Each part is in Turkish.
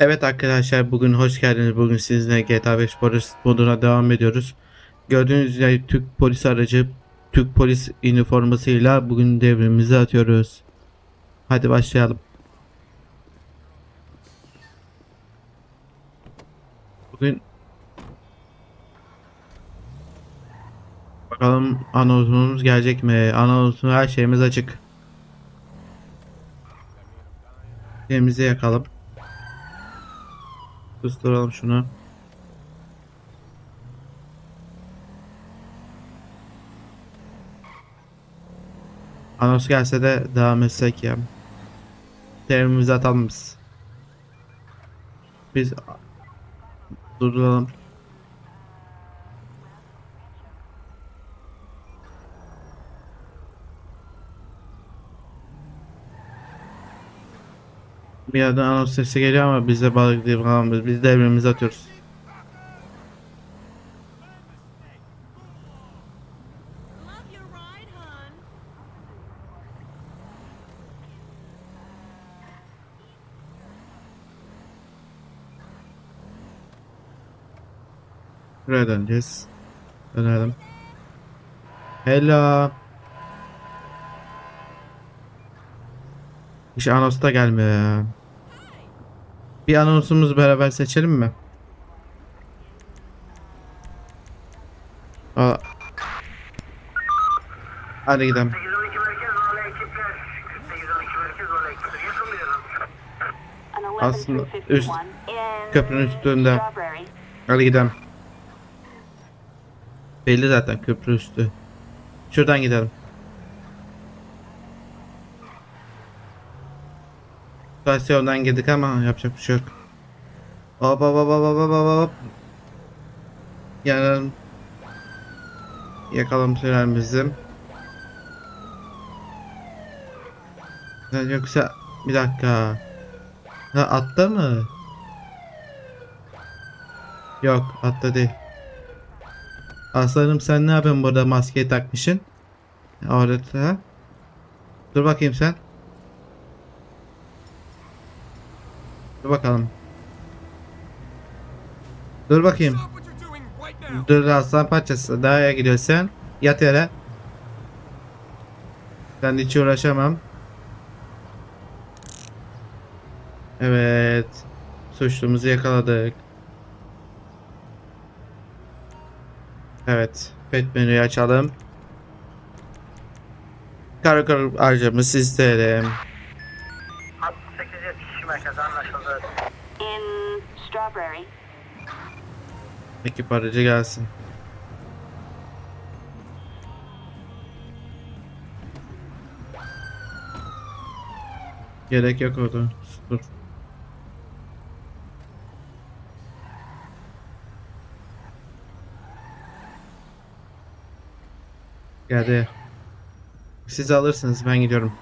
Evet arkadaşlar bugün hoş geldiniz. Bugün sizinle GTA 5 polis moduna devam ediyoruz. Gördüğünüz üzere Türk polis aracı Türk polis üniformasıyla bugün devrimizi atıyoruz. Hadi başlayalım. Bugün Bakalım anonsumuz gelecek mi? Anonsun her şeyimiz açık. Elimizi yakalım. Susturalım şunu. Anons gelse de devam etsek ya. Terimimizi atalım biz. Biz durduralım. Bir yerden anons sesi geliyor ama biz de balık değil falan biz, biz devrimizi atıyoruz. Buraya döneceğiz. Dönelim. Hello. Hiç anons da gelmiyor ya. Bir anonsumuzu beraber seçelim mi? Aa. Hadi gidelim. 812 merkez Vale ekipler. 812 merkez Vale ekipler. Yakınlıyorum. Aslında üst köprünün üstünde. Hadi gidelim. Belli zaten köprü üstü. Şuradan gidelim. İstasyondan girdik ama yapacak bir şey yok. Hop hop hop hop hop hop hop. Yanalım. Yakalım tünelimizi. Yoksa bir dakika. Ha atta mı? Yok atta değil. Aslanım sen ne yapıyorsun burada maskeyi takmışsın? Orada? Dur bakayım sen. Dur bakalım. Dur bakayım. Dur aslan parçası. Daha gidiyorsun. Yat yere. Ben de hiç uğraşamam. Evet. Suçlumuzu yakaladık. Evet. Pet menüyü açalım. Karakol harcamızı isterim. 872 merkez anlaşıldı. Ekip aracı gelsin. Gerek yok orada. Dur. Geldi. Siz alırsınız ben gidiyorum.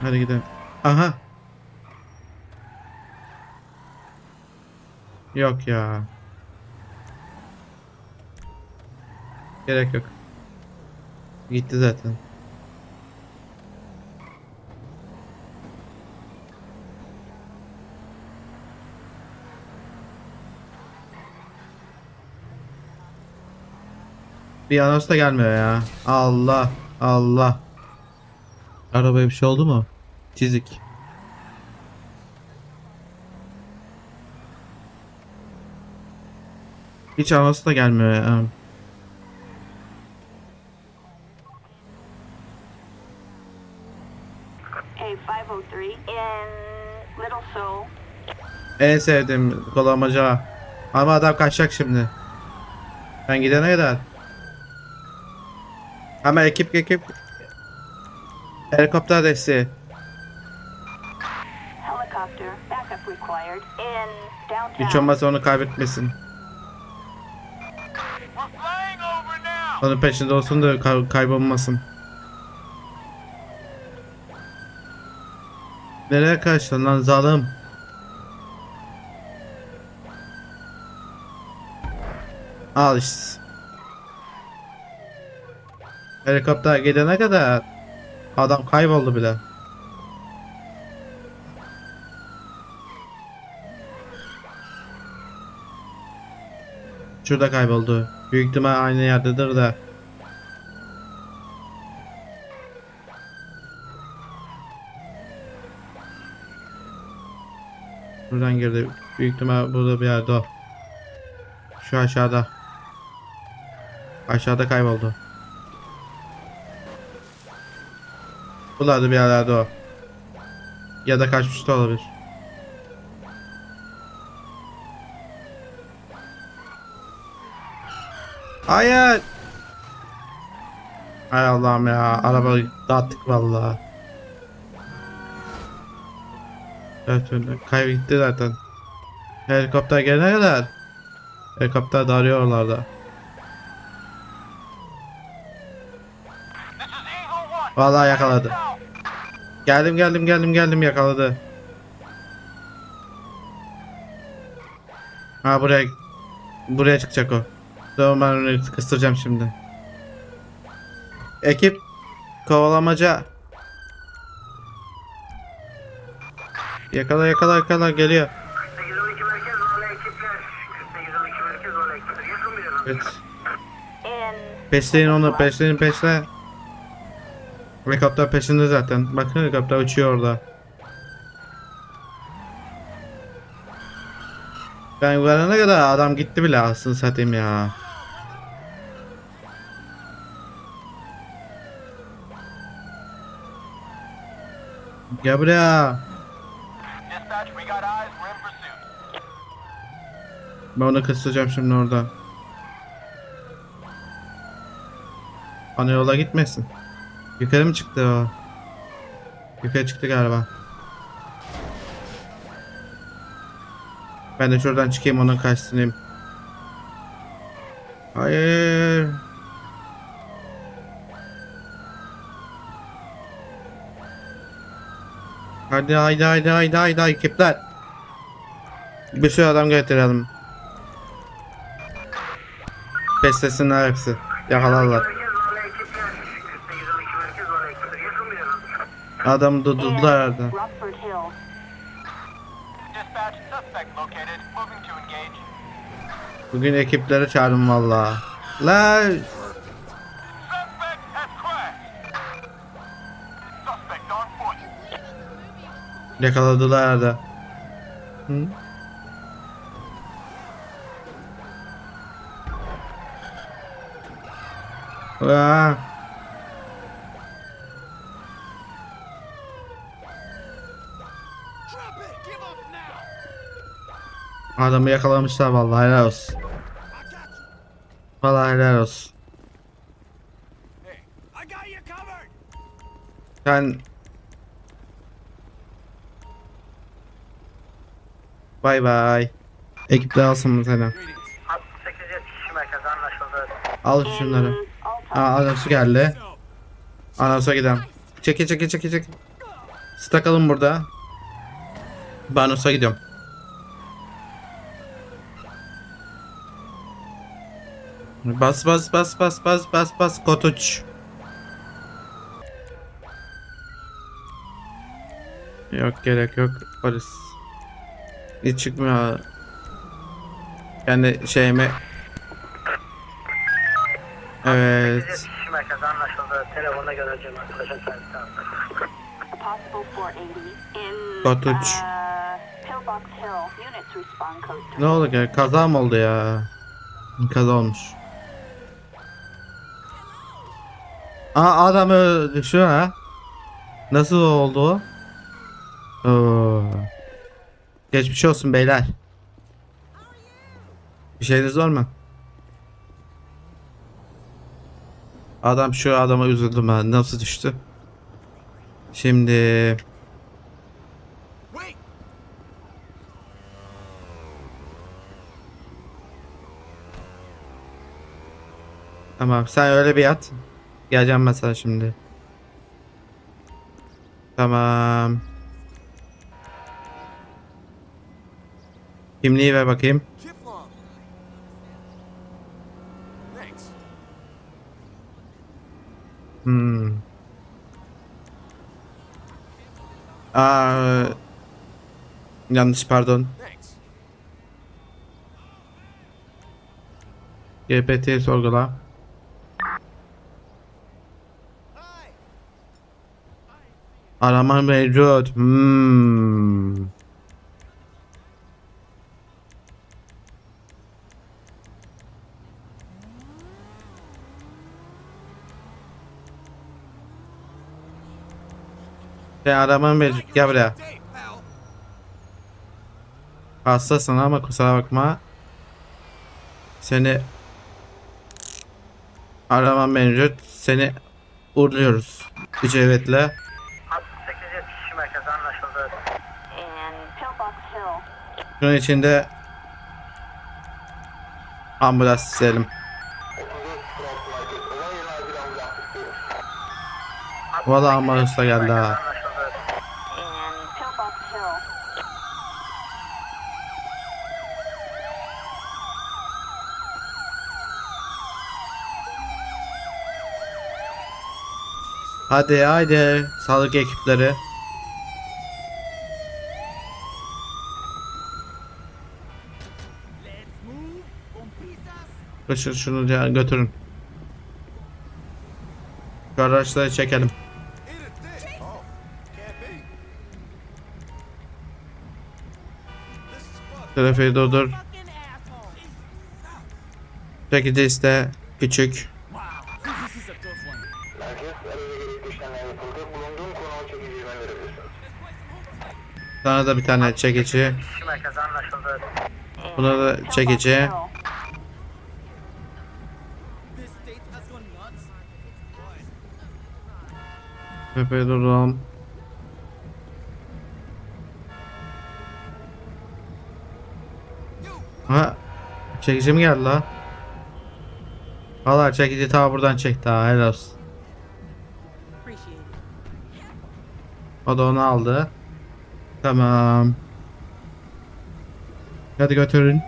Hadi gidelim. Aha. Yok ya. Gerek yok. Gitti zaten. Bir anons da gelmiyor ya. Allah Allah. Arabaya bir şey oldu mu? Çizik. Hiç anons da gelmiyor ya. A503 in Little Seoul. En sevdiğim kolamaca. Ama adam kaçacak şimdi. Ben gidene kadar. Ama ekip ekip. Helikopter desteği. Hiç olmazsa onu kaybetmesin. Onun peşinde olsun da kay- kaybolmasın. Nereye kaçtın lan zalim? Al işte. Helikopter gidene kadar adam kayboldu bile. Şurada kayboldu. Büyük ihtimal aynı yerdedir de. Buradan girdi. Büyük ihtimal burada bir yerde o. Şu aşağıda. Aşağıda kayboldu. Buralarda bir yerlerde o. Ya da kaçmış da olabilir. Hayır. Hay Allah'ım ya. Arabayı dağıttık vallahi. Evet öyle. Kayıp gitti zaten. Helikopter gelene kadar. Helikopter de arıyorlar da. Vallahi yakaladı. Geldim geldim geldim geldim yakaladı. Ha buraya buraya çıkacak o. Tamam ben onu kıstıracağım şimdi. Ekip kovalamaca. Yakala yakala yakala geliyor. 4812 merkez vale ekipler. 4812 merkez vale ekipler. Yakın bir yana. Evet. In Peşleyin onu peşleyin peşle. Helikopter peşinde zaten. Bakın helikopter uçuyor orada. Ben varana kadar adam gitti bile aslında satayım ya. Gel buraya. Ben onu kısacağım şimdi orada. Ana yola gitmesin. Yukarı mı çıktı o? Yukarı çıktı galiba. Ben de şuradan çıkayım onun karşısındayım. Hayır. Hadi haydi haydi haydi haydi ekipler. Bir sürü adam getirelim. Beslesinler hepsi. Yakalarlar. Merkez vale ekipler. 4812 merkez vale ekipler. Yakın bir yana. Adamı durdurdular herhalde. Bugün ekipleri çağırın valla. La yakaladılar herhalde. Hı? Aa, adamı yakalamışlar vallahi helal olsun. Vallahi helal olsun. Sen Bay bay. Ekipler alsın mı seni? 6872 merkez anlaşıldı. Al şunları. Aa anonsu geldi. Anonsa gidelim. Çekil çekil çekil çekil. Siz takalım burada. Ben anonsa gidiyorum. Bas bas bas bas bas bas bas kotuç. Yok gerek yok polis. Hiç çıkmıyor. Kendi şeyimi Evet. 4812 merkez anlaşıldı. Telefonda göreceğim arkadaşın servisi aldı. A possible 480. In Cottage. Pillbox Hill. Units respond code three. Ne oldu ya? Kaza mı oldu ya? Kaza olmuş. Aa adam öldü şu ha. Nasıl oldu? Oo. Geçmiş olsun beyler. Bir şeyiniz var mı? Adam şu adama üzüldüm ben. Nasıl düştü? Şimdi. Tamam sen öyle bir yat. Geleceğim sana şimdi. Tamam. Kimliği ver bakayım. Hmm. Aa, yanlış pardon. GPT sorgula. Arama mevcut. Hmm. Sen arama mevcut. Gel buraya. Hastasın ama kusura bakma. Seni arama mevcut. Seni uğurluyoruz. Üç evetle. 68 merkezi anlaşıldı. In Pillbox Hill. Şunun içinde ambulans isteyelim. Valla ambulans da geldi ha. Hadi haydi sağlık ekipleri. Kaçın şunu götürün. Şu araçları çekelim. Eat a dick. Oh, can't Sana da bir tane çekici. Buna da çekici. Trafiği durduralım. Ha, çekici mi geldi la? Valla çekici ta buradan çekti ha helal olsun. O da onu aldı. Tamam. Hadi götürün.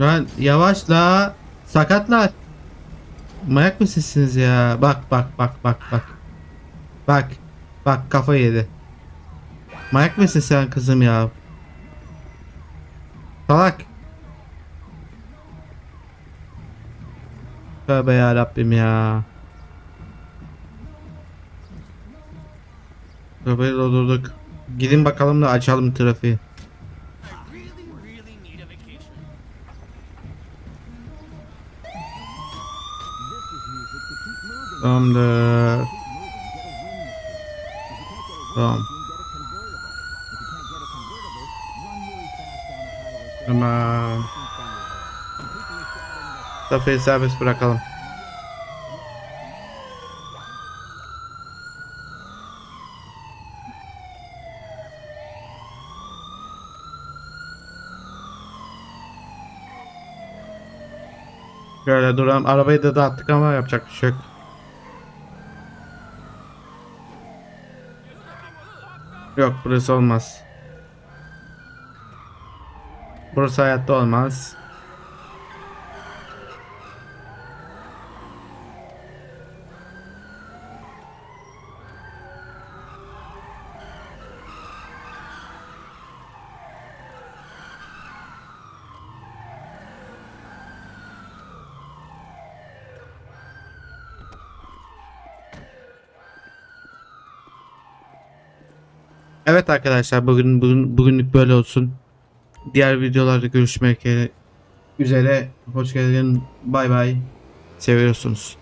Lan yavaş la. Sakatlar. Mayak mısınız ya? Bak bak bak bak bak. Bak. Bak kafa yedi. Mayak mısın sen kızım ya? Salak. Tövbe ya Rabbim ya. Trafiği doldurduk. Gidin bakalım da açalım trafiği. Tamamdır. Tamam. Tamam. Trafiği serbest bırakalım. Şöyle duralım. Arabayı da dağıttık ama yapacak bir şey yok. Yok burası olmaz. Burası hayatta olmaz. Evet arkadaşlar bugün, bugün bugünlük böyle olsun. Diğer videolarda görüşmek üzere. Hoş geldin. Bay bay. Seviyorsunuz.